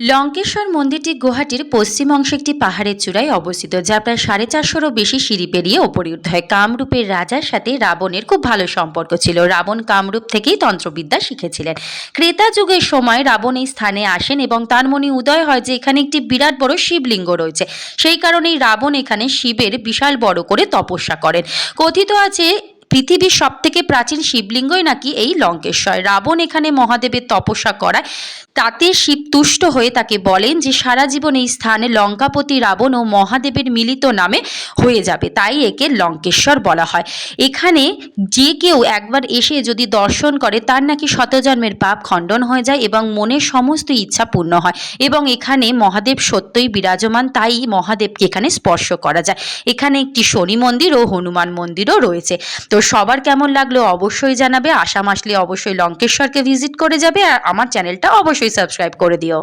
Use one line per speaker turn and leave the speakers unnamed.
লঙ্কেশ্বর মন্দিরটি গুয়াহাটির পশ্চিম অংশে একটি পাহাড়ের চূড়ায় অবস্থিত, যা প্রায় সাড়ে চারশোরও বেশি সিঁড়ি পেরিয়ে ওপরে হয়। কামরূপের রাজার সাথে রাবণের খুব ভালো সম্পর্ক ছিল। রাবণ কামরূপ থেকেই তন্ত্রবিদ্যা শিখেছিলেন। ক্রেতা যুগের সময় রাবণ এই স্থানে আসেন এবং তার মনে উদয় হয় যে এখানে একটি বিরাট বড় শিবলিঙ্গ রয়েছে। সেই কারণেই রাবণ এখানে শিবের বিশাল বড় করে তপস্যা করেন। কথিত আছে পৃথিবীর সব থেকে প্রাচীন শিবলিঙ্গই নাকি এই লঙ্কেশ্বর। রাবণ এখানে মহাদেবের তপস্যা করায়। তাতে শিব তুষ্ট হয়ে তাকে বলেন যে, সারা জীবন এই স্থানে লঙ্কাপতি রাবণ ও মহাদেবের মিলিত নামে হয়ে যাবে। তাই একে লঙ্কেশ্বর বলা হয়। এখানে যে কেউ একবার এসে যদি দর্শন করে, তার নাকি শতজন্মের পাপ খণ্ডন হয়ে যায় এবং মনের সমস্ত ইচ্ছা পূর্ণ হয়। এবং এখানে মহাদেব সত্যই বিরাজমান, তাই মহাদেবকে এখানে স্পর্শ করা যায়। এখানে একটি শনি মন্দির ও হনুমান মন্দিরও রয়েছে। তো সবার কেমন লাগল অবশ্যই জানাবে। আসাম আসলে অবশ্যই লঙ্কেশ্বরকে ভিজিট করে যাবে আর আমার চ্যানেলটা অবশ্যই সাবস্ক্রাইব করে দিও।